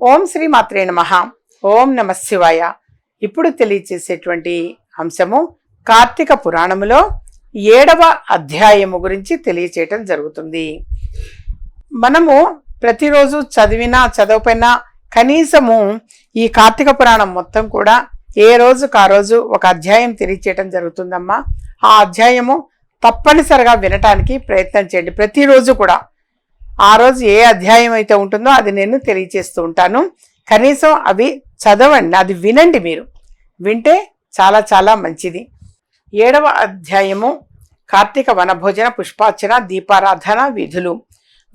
ఓం శ్రీ మాత్రే నమ. ఓం నమ శివాయ. ఇప్పుడు తెలియచేసేటువంటి అంశము కార్తీక పురాణములో ఏడవ అధ్యాయము గురించి తెలియచేయటం జరుగుతుంది. మనము ప్రతిరోజు చదివినా చదవపోయినా కనీసము ఈ కార్తీక పురాణం మొత్తం కూడా ఏ రోజుకు ఆ రోజు ఒక అధ్యాయం తెలియచేయటం జరుగుతుందమ్మా. ఆ అధ్యాయము తప్పనిసరిగా వినటానికి ప్రయత్నం చేయండి. ప్రతిరోజు కూడా ఆ రోజు ఏ అధ్యాయం అయితే ఉంటుందో అది నేను తెలియచేస్తూ ఉంటాను. కనీసం అవి చదవండి అది వినండి మీరు. వింటే చాలా చాలా మంచిది. ఏడవ అధ్యాయము కార్తీక వనభోజన పుష్పార్చన దీపారాధన విధులు.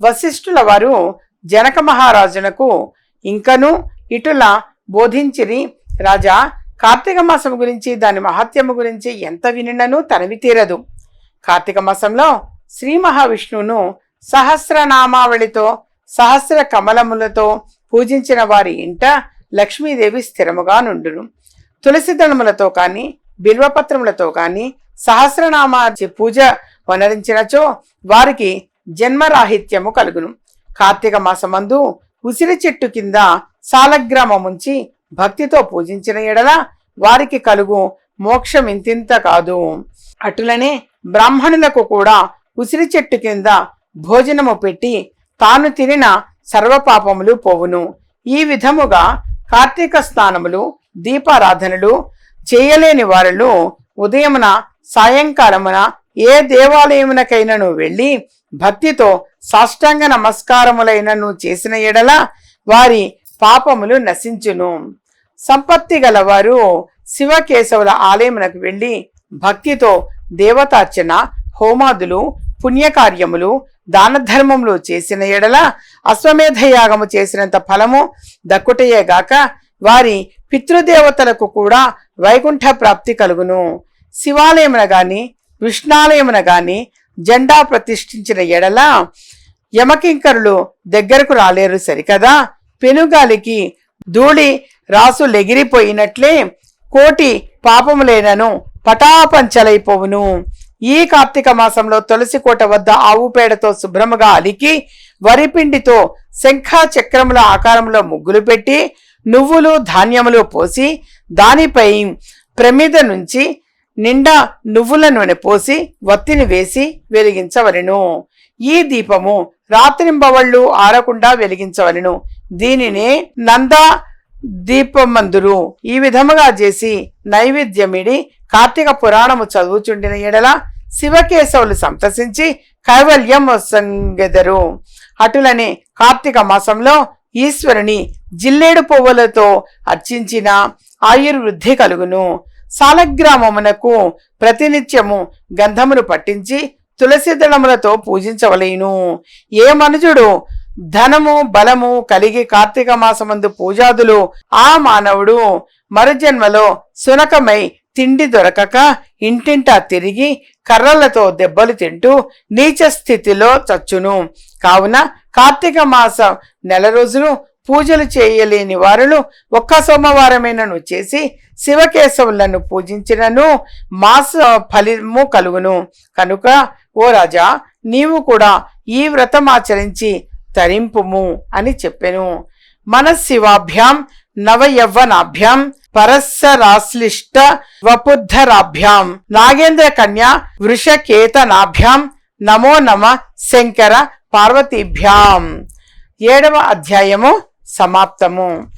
వశిష్ఠుల వారు జనక మహారాజునకు ఇంకను ఇటుల బోధించిరి రాజా కార్తీక మాసం గురించి దాని మహత్యము గురించి ఎంత వినినను తనవి తీరదు. కార్తీక మాసంలో శ్రీ మహావిష్ణువును సహస్రనామావళితో సహస్ర కమలములతో పూజించిన వారి ఇంట లక్ష్మీదేవి స్థిరముగా నుండును. తులసి దళములతో కానీ బిల్వపత్రములతో కానీ సహస్రనామా పూజ వనరించినచో వారికి జన్మరాహిత్యము కలుగును. కార్తీక మాసమందు ఉసిరి చెట్టు కింద సాలగ్రామముంచి భక్తితో పూజించిన ఎడల వారికి కలుగు మోక్షం ఇంతింత కాదు. అటులనే బ్రాహ్మణులకు కూడా ఉసిరి చెట్టు కింద భోజనము పెట్టి తాను తినిన సర్వపాపములు పోవును. ఈ విధముగా కార్తీక స్నానములు దీపారాధనలు చేయలేని వారులు ఉదయమున సాయంకాలమున ఏ దేవాలయమునకైనను వెళ్ళి భక్తితో సాష్టాంగ నమస్కారములైనను చేసిన ఎడల వారి పాపములు నశించును. సంపత్తి గలవారు శివకేశవుల ఆలయమునకు వెళ్ళి భక్తితో దేవతార్చన హోమాదులు పుణ్యకార్యములు దాన ధర్మములు చేసిన ఎడల అశ్వమేధయాగము చేసినంత ఫలము దక్కుటయే గాక వారి పితృదేవతలకు కూడా వైకుంఠ ప్రాప్తి కలుగును. శివాలయమున గాని విష్ణాలయమున గాని జెండా ప్రతిష్ఠించిన ఎడల యమకింకరులు దగ్గరకు రాలేరు సరికదా? పెనుగాలికి ధూళి రాసు లెగిరిపోయినట్లే కోటి పాపములేనను పటాపంచలైపోవును. ఈ కార్తీక మాసంలో తులసి కోట వద్ద ఆవు పేడతో శుభ్రముగా అలికి వరిపిండితో శంఖ చక్రముల ఆకారంలో ముగ్గులు పెట్టి నువ్వులు ధాన్యములు పోసి దానిపై ప్రమిద నుంచి నిండా నువ్వుల నూనె పోసి వత్తిని వేసి వెలిగించవలెను. ఈ దీపము రాత్రింబవళ్ళు ఆరకుండా వెలిగించవలెను. దీనినే నందా దీపమందురు. ఈ విధముగా చేసి నైవేద్యమిడి కార్తీక పురాణము చదువుచుండిన ఎడల శివకేశవులు సంతసించి కైవల్యం వసంగెదరు. అటులనే కార్తీక మాసంలో ఈశ్వరుని జిల్లేడు పువ్వులతో అర్చించిన ఆయుర్వృద్ధి కలుగును. సాలగ్రామమునకు ప్రతినిత్యము గంధమును పట్టించి తులసి దళములతో పూజించవలేను. ఏ మనుజుడు ధనము బలము కలిగి కార్తీక మాసమందు పూజాదులు ఆ మానవుడు మరుజన్మలో సునకమై తిండి దొరకక ఇంటింటా తిరిగి కర్రలతో దెబ్బలు తింటూ నీచ స్థితిలో చచ్చును. కావున కార్తీక మాసం నెల రోజులు పూజలు చేయలేని వారులు ఒక్క సోమవారమైనను చేసి శివకేశవులను పూజించినను మాస ఫలిము కలుగును. కనుక ఓ రాజా నీవు కూడా ఈ వ్రతం ఆచరించి తరింపుము అని చెప్పెను. మనశివాభ్యాం నవయవ్వనాభ్యాం పరస్సరాశ్లిష్ట వపుద్ధరాభ్యాం. నాగేంద్ర కన్యా వృషకేతనాభ్యాం. నమో నమ శంకర పార్వతీభ్యాం. ఏడవ అధ్యాయము సమాప్తము.